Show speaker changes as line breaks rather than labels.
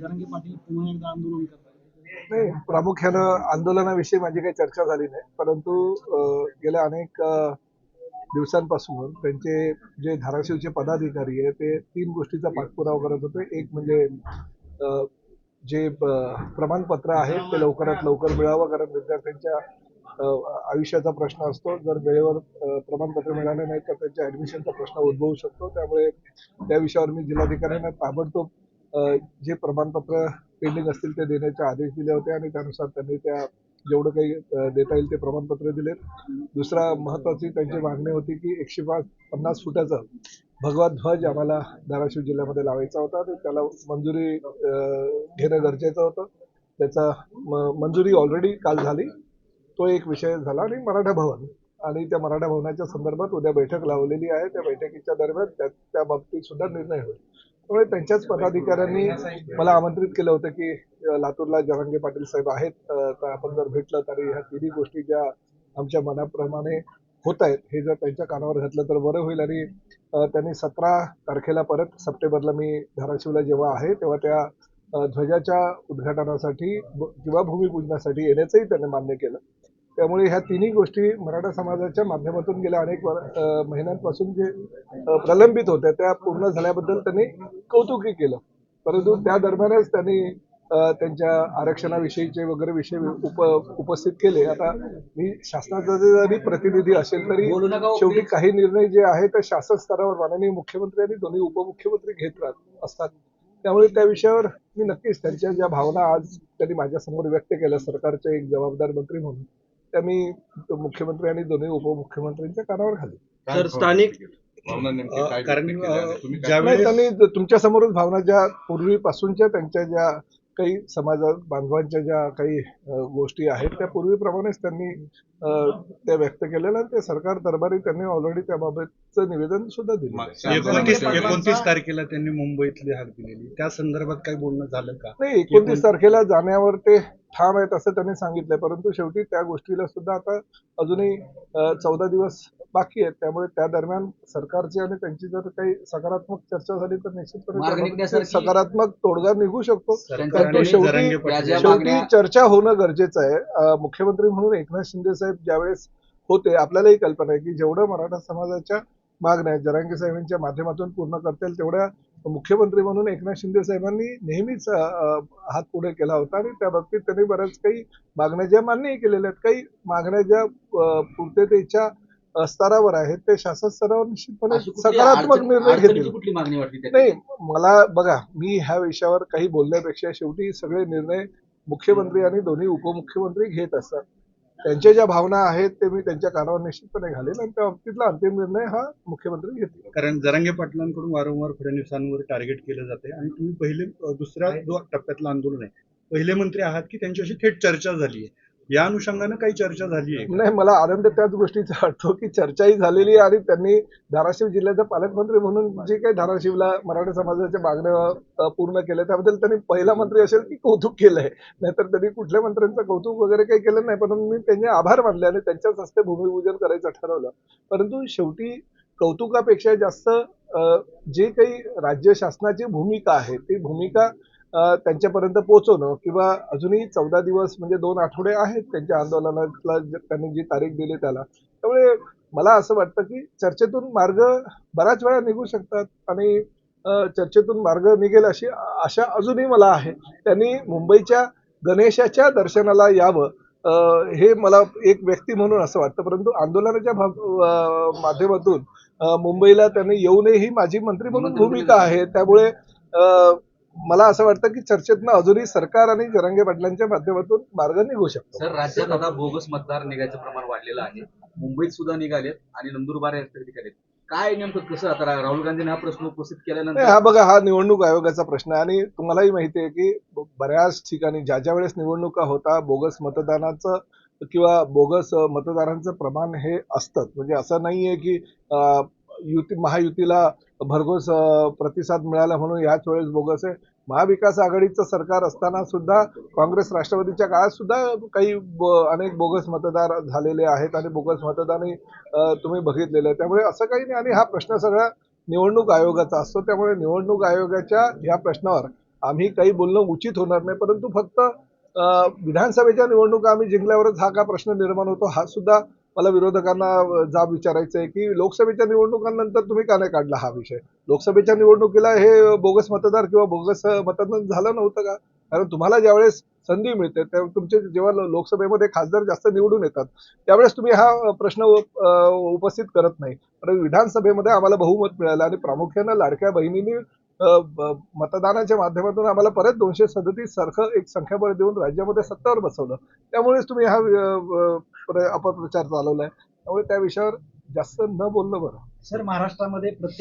जरांगे पाटील पुन्हा एकदा आंदोलन करतात.
नाही प्रामुख्यानं आंदोलनाविषयी माझी काही चर्चा झाली नाही. परंतु गेल्या अनेक दिवसांपासून त्यांचे जे धाराशिवचे पदाधिकारी आहे ते तीन गोष्टीचा पाठपुरावा करत होते. एक म्हणजे जे प्रमाणपत्र आहे ते लवकरात लवकर मिळावं कारण विद्यार्थ्यांच्या आयुष्याचा प्रश्न असतो. जर वेळेवर प्रमाणपत्र मिळाले नाही तर त्यांच्या ऍडमिशनचा प्रश्न उद्भवू शकतो. त्यामुळे त्या विषयावर मी जिल्हाधिकाऱ्यांना ताबडतोब जे प्रमाणपत्र पेंडिंग असतील ते देण्याचे आदेश दिले होते आणि त्यानुसार त्यांनी त्या जेवढं काही देता येईल ते प्रमाणपत्र दिलेत दुसरा महत्वाची त्यांची मागणी होती की एकशे पाच पन्नास फुटाचा भगवा ध्वज आम्हाला धाराशिव जिल्ह्यामध्ये लावायचा होता. तर त्याला मंजुरी घेणं गरजेचं होतं. त्याचा मंजुरी ऑलरेडी काल झाली. तो एक विषय झाला आणि मराठा भवन आणि त्या मराठा भवनाच्या संदर्भात उद्या बैठक लावलेली आहे. त्या बैठकीच्या दरम्यान त्या त्या बाबतीत सुद्धा निर्णय होईल. त्यामुळे त्यांच्याच पदाधिकाऱ्यांनी मला आमंत्रित केलं होतं की लातूरला जहांगीर पाटील साहेब आहेत. तर आपण जर भेटलं तरी ह्या तिन्ही गोष्टी ज्या आमच्या मनाप्रमाणे होत आहेत हे जर त्यांच्या कानावर घातलं तर बरं होईल. आणि त्यांनी सतरा तारखेला परत सप्टेंबरला मी धाराशिवला जेव्हा आहे तेव्हा त्या ध्वजाच्या उद्घाटनासाठी किंवा भूमिपूजनासाठी येण्याचंही त्यांनी मान्य केलं. त्यामुळे ह्या तिन्ही गोष्टी मराठा समाजाच्या माध्यमातून गेल्या अनेक महिन्यांपासून जे प्रलंबित होत्या त्या पूर्ण झाल्याबद्दल त्यांनी कौतुकही केलं. परंतु त्या दरम्यानच त्यांनी त्यांच्या आरक्षणाविषयीचे वगैरे विषय उप उपस्थित केले. आता मी शासनाचा जरी प्रतिनिधी असेल तरी शेवटी काही निर्णय जे आहे ते शासन स्तरावर माननीय मुख्यमंत्री आणि दोन्ही उपमुख्यमंत्री घेत राहत असतात. त्यामुळे त्या विषयावर मी नक्कीच त्यांच्या ज्या भावना आज त्यांनी माझ्यासमोर व्यक्त केल्या सरकारचे एक जबाबदार मंत्री म्हणून त्या मी मुख्यमंत्री आणि दोन्ही उपमुख्यमंत्र्यांच्या कानावर घाली
सर स्थानिक
भावना नेमकी
अ,
काय
कारण
व्यक्त केल्या आहेत? तुम्ही काय
ज्यावेळेस
नाही त्यांनी तुमच्या समोरच भावना ज्या पूर्वीपासूनच्या त्यांच्या ज्या काही समाजात बांधवांच्या ज्या काही अ, गोष्टी आहेत त्या पूर्वीप्रमाणेच त्यांनी त्या व्यक्त केलेल्या आणि ते सरकार दरबारी त्यांनी ऑलरेडी त्याबाबतचं निवेदन सुद्धा दिलं
एकोणतीस तारखेला त्यांनी मुंबईतली हाक दिलेली. त्या संदर्भात काही बोलणं झालं का?
नाही एकोणतीस तारखेला जाण्यावर ते ठाम आहेत असं त्यांनी सांगितलंय. परंतु शेवटी त्या गोष्टीला सुद्धा आता अजूनही चौदा दिवस बाकी आहेत. त्यामुळे त्या दरम्यान सरकारची आणि त्यांची जर काही सकारात्मक चर्चा झाली तर निश्चितपणे
मार्ग
त्याबाबत
निघण्यासारखी-
सकारात्मक तोडगा निघू शकतो. परंतु शेवटी- चर्चा होणं गरजेचं आहे. मुख्यमंत्री म्हणून एकनाथ शिंदे साहेब ज्यावेळेस होते आपल्यालाही कल्पना आहे की जेवढं मराठा समाजाच्या मागण्या आहेत, जरांगे साहेबांच्या माध्यमातून पूर्ण करतील तेवढ्या मुख्यमंत्री म्हणून एकनाथ शिंदे साहेबांनी नेहमीच हात पुढे केला होता आणि त्या बाबतीत त्यांनी बऱ्याच काही मागण्या ज्या मान्यही केलेल्या आहेत काही मागण्या ज्या पूर्ततेच्या स्तरावर आहेत ते शासन स्तरावर निश्चितपणे सकारात्मक निर्णय घेतील. नाही मला बघा मी ह्या विषयावर काही बोलण्यापेक्षा शेवटी सगळे निर्णय मुख्यमंत्री आणि दोन्ही उपमुख्यमंत्री घेत असतात. त्यांच्या ज्या भावना आहेत ते मी त्यांच्या कानावर निश्चितपणे घालेन आणि त्या बाबतीतला अंतिम निर्णय हा मुख्यमंत्री घेतील.
कारण जरांगे पाटलांकडून वारंवार फडणवीसांवर टार्गेट केलं जाते आणि तुम्ही पहिले दुसऱ्या जो टप्प्यातलं आंदोलन आहे. पहिले मंत्री आहात की त्यांच्याशी थेट चर्चा झाली आहे. या अनुषंगानं काही चर्चा झाली आहे
नाही मला आनंद त्याच गोष्टीचा वाटतो की चर्चाही झालेली आहे आणि त्यांनी धाराशिव जिल्ह्याचा पालकमंत्री म्हणून जे काही धाराशिवला मराठा समाजाच्या मागण्या पूर्ण केल्या त्याबद्दल त्यांनी पहिला मंत्री असेल की कौतुक केलंय. नाहीतर त्यांनी कुठल्या मंत्र्यांचं कौतुक वगैरे काही केलं नाही परंतु मी त्यांचे आभार मानले आणि त्यांच्याच हस्ते भूमिपूजन करायचं ठरवलं. परंतु शेवटी कौतुकापेक्षा जास्त जे काही राज्य शासनाची भूमिका आहे ती भूमिका त्यांच्यापर्यंत पोहोचवणं किंवा अजूनही चौदा दिवस म्हणजे दोन आठवडे आहेत त्यांच्या आंदोलनाला त्यांनी जी तारीख दिली त्याला. त्यामुळे मला असं वाटतं की चर्चेतून मार्ग बऱ्याच वेळा निघू शकतात आणि चर्चेतून मार्ग निघेल अशी आशा अजूनही मला आहे. त्यांनी मुंबईच्या गणेशाच्या दर्शनाला यावं हे मला एक व्यक्ती म्हणून असं वाटतं. परंतु आंदोलनाच्या माध्यमातून मुंबईला त्यांनी येऊ नये ही माझी मंत्री म्हणून भूमिका आहे. त्यामुळे मला असं वाटतं की चर्चेतनं अजूनही सरकार आणि जरांगे पाटलांच्या माध्यमातून मार्ग निघू शकतो.
सर राज्यात आता बोगस मतदार निघायचं प्रमाण वाढलेलं आहे. मुंबईत सुद्धा निघालेत आणि नंदुरबार काय नेमकं कसं आता राहुल गांधींनी हा प्रश्न उपस्थित केल्यानंतर
हा बघा हा निवडणूक आयोगाचा प्रश्न आहे आणि तुम्हालाही माहिती आहे की बऱ्याच ठिकाणी ज्या ज्या वेळेस निवडणुका होता बोगस मतदानाचं किंवा बोगस मतदारांचं प्रमाण हे असतं म्हणजे असं नाहीये की युती महायुतीला भरघोस प्रतिसाद मिळाला म्हणून याच वेळेस बोगस आहे. महाविकास आघाडीचं सरकार असताना सुद्धा काँग्रेस राष्ट्रवादीच्या काळात सुद्धा काही ब- अनेक बोगस मतदार झालेले आहेत आणि बोगस मतदानही तुम्ही बघितलेलं आहे. त्यामुळे असं काही नाही आणि हा प्रश्न सगळा निवडणूक आयोगाचा असतो. त्यामुळे निवडणूक आयोगाच्या या प्रश्नावर आम्ही काही बोलणं उचित होणार नाही. परंतु फक्त विधानसभेच्या निवडणुका आम्ही जिंकल्यावरच हा का प्रश्न निर्माण होतो हा सुद्धा मला विरोधकांना जाब विचारायचं आहे की लोकसभेच्या निवडणुकांनंतर तुम्ही का नाही काढला हा विषय? लोकसभेच्या निवडणुकीला हे बोगस मतदार किंवा बोगस मतदान झालं नव्हतं का? कारण तुम्हाला ज्यावेळेस संधी मिळते त्यावेळेस तुमचे जेव्हा लोकसभेमध्ये खासदार जास्त निवडून येतात त्यावेळेस तुम्ही हा प्रश्न उपस्थित करत नाही. पण विधानसभेमध्ये आम्हाला बहुमत मिळालं आणि प्रामुख्यानं लाडक्या बहिणींनी मतदानाच्या माध्यमातून आम्हाला परत दोनशे सदतीस सारखं एक संख्याबळ देऊन राज्यामध्ये सत्तावर बसवलं. त्यामुळेच तुम्ही हा अपप्रचार चालवलाय. त्यामुळे त्या विषयावर जास्त न बोलणं बरं.
सर महाराष्ट्रामध्ये प्रत्येक